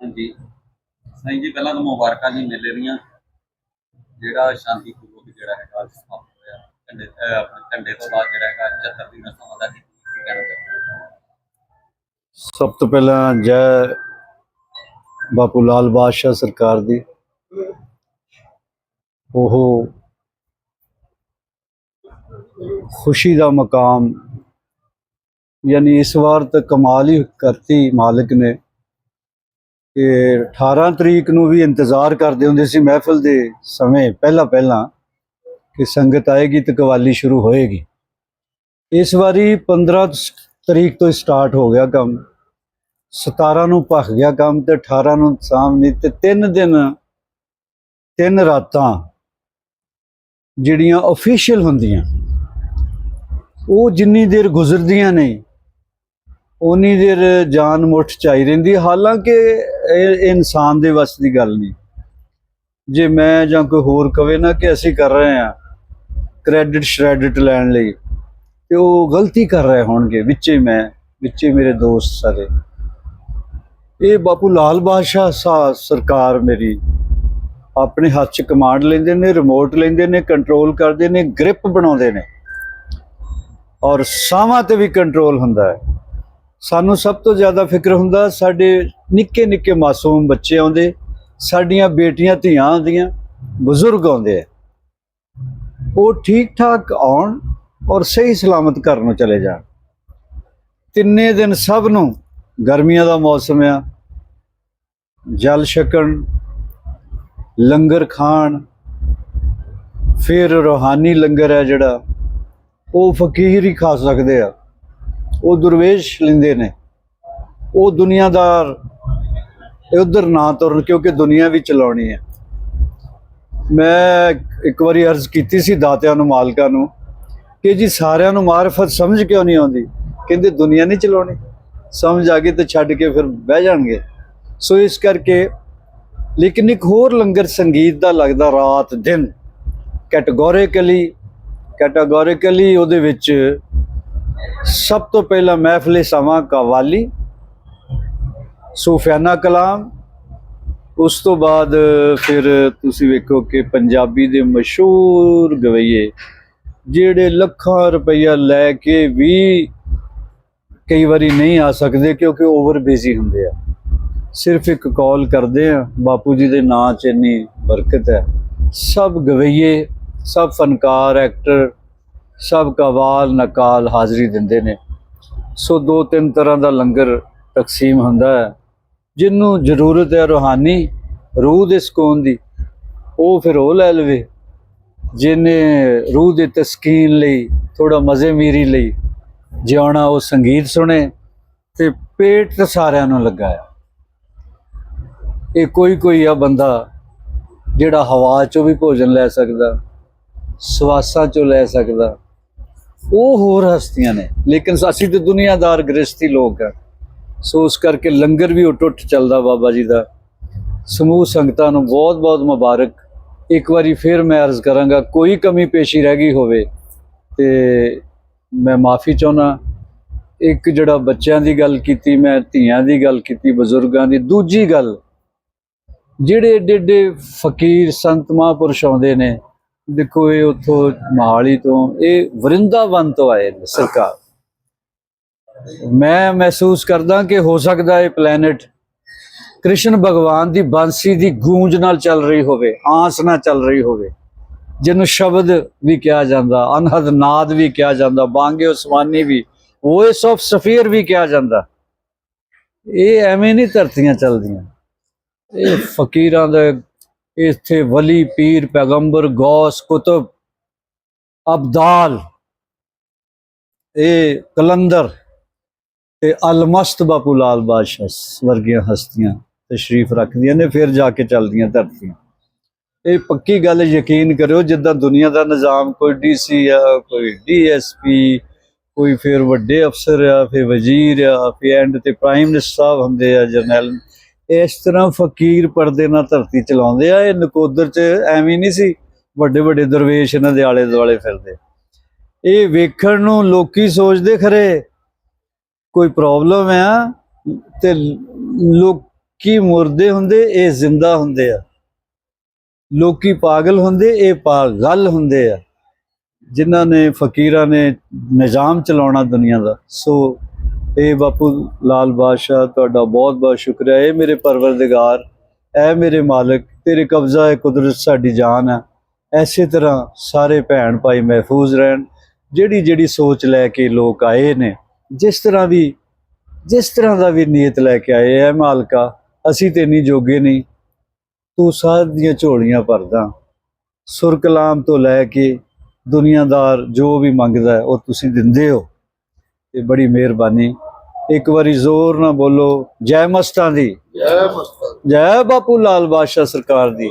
ਹਾਂਜੀ। ਸਾਈਂ ਜੀ, ਪਹਿਲਾਂ ਤਾਂ ਮੁਬਾਰਕਾਂ ਜੀ ਮਿਲ ਰਹੀਆਂ। ਜਿਹੜਾ ਸ਼ਾਂਤੀਪੂਰਵਕ ਜਿਹੜਾ ਹੈਗਾ ਸਮਾਪਤ ਹੋਇਆ। ਝੰਡੇ, ਅਹ ਆਪਣੇ ਝੰਡੇ ਤੋਂ ਬਾਅਦ ਜਿਹੜਾ ਹੈਗਾ 74 ਦੀ ਰਸਮ ਦਾ ਕੀ ਕੀ ਕਹਿਣਾ ਚਾਹੁੰਦੇ ਸਭ ਤੋਂ ਪਹਿਲਾਂ ਜੈ ਬਾਪੂ ਲਾਲ ਬਾਦਸ਼ਾਹ ਸਰਕਾਰ ਦੀ। ਉਹ ਖੁਸ਼ੀ ਦਾ ਮਕਾਮ, ਯਾਨੀ ਇਸ ਵਾਰ ਤਾਂ ਕਮਾਲ ਹੀ ਕਰਤੀ ਮਾਲਕ ਨੇ। ਕਿ 18 ਤਰੀਕ ਨੂੰ ਵੀ ਇੰਤਜ਼ਾਰ ਕਰਦੇ ਹੁੰਦੇ ਸੀ ਮਹਿਫਲ ਦੇ ਸਮੇਂ ਪਹਿਲਾਂ ਪਹਿਲਾਂ ਕਿ ਸੰਗਤ ਆਏਗੀ ਤੇ ਕਵਾਲੀ ਸ਼ੁਰੂ ਹੋਏਗੀ। ਇਸ ਵਾਰੀ 15 ਤਰੀਕ ਤੋਂ ਸਟਾਰਟ ਹੋ ਗਿਆ ਕੰਮ। 17 ਨੂੰ ਭਖ ਗਿਆ ਕੰਮ ਤੇ 18 ਨੂੰ ਸਾਹਮਣੇ ਤੇ ਤਿੰਨ ਦਿਨ, ਤਿੰਨ ਰਾਤਾਂ ਜਿਹੜੀਆਂ ਅਫੀਸ਼ੀਅਲ ਹੁੰਦੀਆਂ, ਉਹ ਜਿੰਨੀ ਦੇਰ ਗੁਜ਼ਰਦੀਆਂ ਨੇ ਉਨੀ ਦੇਰ ਜਾਨ ਮੁੱਠ ਚਾਈ ਰਹਿੰਦੀ ਹਾਲਾਂਕਿ ਇਹ ਇਹ ਇਨਸਾਨ ਦੇ ਵੱਸ ਦੀ ਗੱਲ ਨਹੀਂ। ਜੇ ਮੈਂ ਜਾਂ ਕੋਈ ਹੋਰ ਕਵੇ ਨਾ ਕਿ ਅਸੀਂ ਕਰ ਰਹੇ ਹਾਂ ਕ੍ਰੈਡਿਟ ਸ਼੍ਰੈਡਿਟ ਲੈਣ ਲਈ, ਤੇ ਉਹ ਗਲਤੀ ਕਰ ਰਹੇ ਹੋਣਗੇ, ਵਿੱਚੇ ਮੈਂ, ਵਿੱਚੇ ਮੇਰੇ ਦੋਸਤ ਸਾਰੇ। ਇਹ ਬਾਪੂ ਲਾਲ ਬਾਦਸ਼ਾਹ ਸਾ, ਸਰਕਾਰ ਮੇਰੀ। ਆਪਣੇ ਹੱਥ 'ਚ ਕਮਾਂਡ ਲੈਂਦੇ ਨੇ ਰਿਮੋਟ ਲੈਂਦੇ ਨੇ ਕੰਟਰੋਲ ਕਰਦੇ ਨੇ ਗ੍ਰਿਪ ਬਣਾਉਂਦੇ ਨੇ। ਔਰ ਸਾਹਾਂ ਤੇ ਵੀ ਕੰਟਰੋਲ ਹੁੰਦਾ ਹੈ। ਸਾਨੂੰ ਸਭ ਤੋਂ ਜ਼ਿਆਦਾ ਫਿਕਰ ਹੁੰਦਾ ਸਾਡੇ ਨਿੱਕੇ ਨਿੱਕੇ ਮਾਸੂਮ ਬੱਚੇ ਆਉਂਦੇ, ਸਾਡੀਆਂ ਬੇਟੀਆਂ ਧੀਆਂ ਆਉਂਦੀਆਂ, ਬਜ਼ੁਰਗ ਆਉਂਦੇ ਆ। ਉਹ ਠੀਕ ਠਾਕ ਆਉਣ ਔਰ ਸਹੀ ਸਲਾਮਤ ਘਰ ਨੂੰ ਚਲੇ ਜਾਣ। ਤਿੰਨੇ ਦਿਨ ਸਭ ਨੂੰ ਗਰਮੀਆਂ ਦਾ ਮੌਸਮ ਆ। ਜਲ ਛਕਣ, ਲੰਗਰ ਖਾਣ, ਫਿਰ ਰੋਹਾਨੀ ਲੰਗਰ ਹੈ ਜਿਹੜਾ, ਉਹ ਫਕੀਰ ਹੀ ਖਾ ਸਕਦੇ ਆ। ਉਹ ਦੁਰਵੇਸ਼ ਲੈਂਦੇ ਨੇ। ਉਹ ਦੁਨੀਆਦਾਰ ਇਹ ਉਧਰ ਨਾ ਤੁਰਨ ਕਿਉਂਕਿ ਦੁਨੀਆ ਵੀ ਚਲਾਉਣੀ ਹੈ। ਮੈਂ ਇੱਕ ਵਾਰੀ ਅਰਜ਼ ਕੀਤੀ ਸੀ ਦਾਤਿਆਂ ਨੂੰ, ਮਾਲਕਾਂ ਨੂੰ ਕਿ ਜੀ ਸਾਰਿਆਂ ਨੂੰ ਮਾਰਫਤ ਸਮਝ ਕਿਉਂ ਨਹੀਂ ਆਉਂਦੀ? ਕਹਿੰਦੇ ਦੁਨੀਆ ਨਹੀਂ ਚਲਾਉਣੀ। ਸਮਝ ਆ ਗਈ ਤੇ ਛੱਡ ਕੇ ਫਿਰ ਬਹਿ ਜਾਣਗੇ। ਸੋ ਇਸ ਕਰਕੇ ਲੇਕਿਨ ਇੱਕ ਹੋਰ ਲੰਗਰ ਸੰਗੀਤ ਦਾ ਲੱਗਦਾ ਰਾਤ ਦਿਨ। ਕੈਟਾਗੋਰੀਕਲੀ ਕੈਟਾਗੋਰੀਕਲੀ ਉਹਦੇ ਵਿੱਚ ਸਭ ਤੋਂ ਪਹਿਲਾਂ ਮਹਿਫਲੇ ਸਮਾਂ ਕਵਾਲੀ ਸੂਫਿਆਨਾ ਕਲਾਮ, ਉਸ ਤੋਂ ਬਾਅਦ ਫਿਰ ਤੁਸੀਂ ਵੇਖੋ ਕਿ ਪੰਜਾਬੀ ਦੇ ਮਸ਼ਹੂਰ ਗਵਈਏ, ਜਿਹੜੇ ਲੱਖਾਂ ਰੁਪਈਆ ਲੈ ਕੇ ਵੀ ਕਈ ਵਾਰੀ ਨਹੀਂ ਆ ਸਕਦੇ ਕਿਉਂਕਿ ਓਵਰ ਬਿਜ਼ੀ ਹੁੰਦੇ ਆ। ਸਿਰਫ ਇੱਕ ਕਾਲ ਕਰਦੇ ਆ, ਬਾਪੂ ਜੀ ਦੇ ਨਾਂ 'ਚ ਇੰਨੀ ਬਰਕਤ ਹੈ। ਸਭ ਗਵਈਏ, ਸਭ ਫਨਕਾਰ ਐਕਟਰ ਸਭ ਕਵਾਲ, ਨਕਾਲ ਹਾਜ਼ਰੀ ਦਿੰਦੇ ਨੇ। ਸੋ ਦੋ ਤਿੰਨ ਤਰ੍ਹਾਂ ਦਾ ਲੰਗਰ ਤਕਸੀਮ ਹੁੰਦਾ ਹੈ। ਜਿਹਨੂੰ ਜ਼ਰੂਰਤ ਹੈ ਰੂਹਾਨੀ ਰੂਹ ਦੇ ਸਕੂਨ ਦੀ, ਉਹ ਫਿਰ ਉਹ ਲੈ ਲਵੇ, ਜਿਹਨੇ ਰੂਹ ਦੇ ਤਸਕੀਨ ਲਈ ਥੋੜਾ ਮਜ਼ੇ ਮੀਰੀ ਲਈ ਜਿਉਣਾ, ਉਹ ਸੰਗੀਤ ਸੁਣੇ ਤੇ ਪੇਟ ਤੇ ਸਾਰਿਆਂ ਨੂੰ ਲੱਗਾ ਆ ਇਹ ਕੋਈ ਕੋਈ ਆ ਬੰਦਾ ਜਿਹੜਾ ਹਵਾ ਚੋਂ ਵੀ ਭੋਜਨ ਲੈ ਸਕਦਾ, ਸਵਾਸਾਂ ਚੋਂ ਲੈ ਸਕਦਾ, ਉਹ ਹੋਰ ਹਸਤੀਆਂ ਨੇ। ਲੇਕਿਨ ਅਸੀਂ ਤੇ ਦੁਨੀਆਦਾਰ ਗ੍ਰਸਤੀ ਲੋਕ ਆ। ਸੋ ਉਸ ਕਰਕੇ ਲੰਗਰ ਵੀ ਉੱਟ ਉੱਟ ਚੱਲਦਾ ਬਾਬਾ ਜੀ ਦਾ। ਸਮੂਹ ਸੰਗਤਾਂ ਨੂੰ ਬਹੁਤ ਬਹੁਤ ਮੁਬਾਰਕ। ਇੱਕ ਵਾਰੀ ਫਿਰ ਮੈਂ ਅਰਜ਼ ਕਰਾਂਗਾ, ਕੋਈ ਕਮੀ ਪੇਸ਼ੀ ਰਹਿ ਗਈ ਹੋਵੇ ਤੇ ਮੈਂ ਮਾਫੀ ਚਾਹੁੰਦਾ। ਇੱਕ ਜਿਹੜਾ ਬੱਚਿਆਂ ਦੀ ਗੱਲ ਕੀਤੀ, ਮੈਂ ਧੀਆਂ ਦੀ ਗੱਲ ਕੀਤੀ, ਬਜ਼ੁਰਗਾਂ ਦੀ, ਦੂਜੀ ਗੱਲ, ਜਿਹੜੇ ਏਡੇ ਏਡੇ ਫਕੀਰ ਸੰਤ ਮਹਾਂਪੁਰਸ਼ ਆਉਂਦੇ ਨੇ, ਦੇਖੋ ਇਹ ਉੱਥੋਂ ਮਹਾਲੀ ਤੋਂ, ਇਹ ਵਰਿੰਦਾਵਨ ਤੋਂ ਆਏ ਨੇ ਸਰਕਾਰ। ਮੈਂ ਮਹਿਸੂਸ ਕਰਦਾ ਕਿ ਹੋ ਸਕਦਾ ਇਹ ਪਲੈਨਟ ਕ੍ਰਿਸ਼ਨ ਭਗਵਾਨ ਦੀ ਬਾਂਸੀ ਦੀ ਗੂੰਜ ਨਾਲ ਚੱਲ ਰਹੀ ਹੋਵੇ, ਆਸ ਨਾਲ ਚੱਲ ਰਹੀ ਹੋਵੇ। ਜਿਹਨੂੰ ਸ਼ਬਦ ਵੀ ਕਿਹਾ ਜਾਂਦਾ, ਅਨਹਦ ਨਾਦ ਵੀ ਕਿਹਾ ਜਾਂਦਾ, ਬਾਂਗੇ ਉਸਮਾਨੀ ਵੀ ਵੋਇਸ ਆਫ ਸਫੀਰ ਵੀ ਕਿਹਾ ਜਾਂਦਾ। ਇਹ ਐਵੇਂ ਨਹੀਂ ਧਰਤੀਆਂ ਚੱਲਦੀਆਂ। ਇਹ ਫਕੀਰਾਂ ਦਾ ਇੱਥੇ ਵਲੀ ਪੀਰ, ਪੈਗੰਬਰ, ਗੌਸ, ਕੁਤਬ, ਅਬਦਾਲ, ਇਹ ਕਲੰਦਰ ਤੇ ਅਲਮਸਤ ਬਾਪੂ ਲਾਲ ਬਾਦਸ਼ਾਹ ਵਰਗੀਆਂ ਹਸਤੀਆਂ ਤਸ਼ਰੀਫ ਰੱਖਦੀਆਂ ਨੇ, ਫਿਰ ਜਾ ਕੇ ਚੱਲਦੀਆਂ ਧਰਤੀਆਂ। ਇਹ ਪੱਕੀ ਗੱਲ ਯਕੀਨ ਕਰਿਓ, ਜਿੱਦਾਂ ਦੁਨੀਆ ਦਾ ਨਿਜ਼ਾਮ ਕੋਈ ਡੀਸੀ ਆ, ਕੋਈ ਡੀਐਸਪੀ ਕੋਈ ਫਿਰ ਵੱਡੇ ਅਫਸਰ ਆ, ਫਿਰ ਵਜ਼ੀਰ ਆ, ਫਿਰ ਐਂਡ ਤੇ ਪ੍ਰਾਈਮ ਮਿਨਿਸਟਰ ਸਾਹਿਬ ਹੁੰਦੇ ਆ, ਜਰਨੈਲ। ਇਸ ਤਰ੍ਹਾਂ ਫਕੀਰ ਪਰਦੇ ਨਾਲ ਧਰਤੀ ਚਲਾਉਂਦੇ ਆ, ਇਹ ਨਕੋਦਰ ਚ ਐਵੇਂ ਨਹੀਂ ਸੀ, ਵੱਡੇ ਵੱਡੇ ਦਰਵੇਸ਼ ਇਹਨਾਂ ਦੇ ਆਲੇ ਦੁਆਲੇ ਫਿਰਦੇ। ਇਹ ਵੇਖਣ ਨੂੰ ਲੋਕੀ ਸੋਚਦੇ ਖਰੇ ਕੋਈ ਪ੍ਰੋਬਲਮ ਆ ਤੇ ਲੋਕ ਮੁਰਦੇ ਹੁੰਦੇ, ਇਹ ਜ਼ਿੰਦਾ ਹੁੰਦੇ ਆ। ਲੋਕੀ ਪਾਗਲ ਹੁੰਦੇ, ਇਹ ਪਾਗਲ ਹੁੰਦੇ ਆ। ਜਿਨ੍ਹਾਂ ਨੇ ਫਕੀਰਾਂ ਨੇ ਨਿਜ਼ਾਮ ਚਲਾਉਣਾ ਦੁਨੀਆ ਦਾ। ਸੋ, ਇਹ ਬਾਪੂ ਲਾਲ ਬਾਦਸ਼ਾਹ, ਤੁਹਾਡਾ ਬਹੁਤ ਬਹੁਤ ਸ਼ੁਕਰੀਆ। ਇਹ ਮੇਰੇ ਪਰਵਰਦਿਗਾਰ ਐ ਮੇਰੇ ਮਾਲਕ, ਤੇਰੇ ਕਬਜ਼ਾ ਹੈ ਕੁਦਰਤ ਸਾਡੀ ਜਾਨ ਹੈ ਐਸੇ ਤਰ੍ਹਾਂ ਸਾਰੇ ਭੈਣ ਭਾਈ ਮਹਿਫੂਜ਼ ਰਹਿਣ। ਜਿਹੜੀ ਜਿਹੜੀ ਸੋਚ ਲੈ ਕੇ ਲੋਕ ਆਏ ਨੇ ਜਿਸ ਤਰ੍ਹਾਂ ਵੀ ਜਿਸ ਤਰ੍ਹਾਂ ਦਾ ਵੀ ਨੀਅਤ ਲੈ ਕੇ ਆਏ ਐ ਮਾਲਕਾ ਅਸੀਂ ਤੇ ਨਹੀਂ ਜੋਗੇ ਨਹੀਂ। ਤੂੰ ਸਾਧ ਦੀਆਂ ਝੋਲੀਆਂ ਭਰਦਾ ਸੁਰ ਕਲਾਮ ਤੋਂ ਲੈ ਕੇ ਦੁਨੀਆਦਾਰ ਜੋ ਵੀ ਮੰਗਦਾ ਹੈ ਉਹ ਤੁਸੀਂ ਦਿੰਦੇ ਹੋ। ਤੇ ਬੜੀ ਮਿਹਰਬਾਨੀ। ਇੱਕ ਵਾਰੀ ਜ਼ੋਰ ਨਾਲ ਬੋਲੋ ਜੈ ਮਸਤਾਂ ਦੀ। ਜੈ ਮਸਤਾਂ ਜੈ ਬਾਪੂ ਲਾਲ ਬਾਦਸ਼ਾਹ ਸਰਕਾਰ ਦੀ।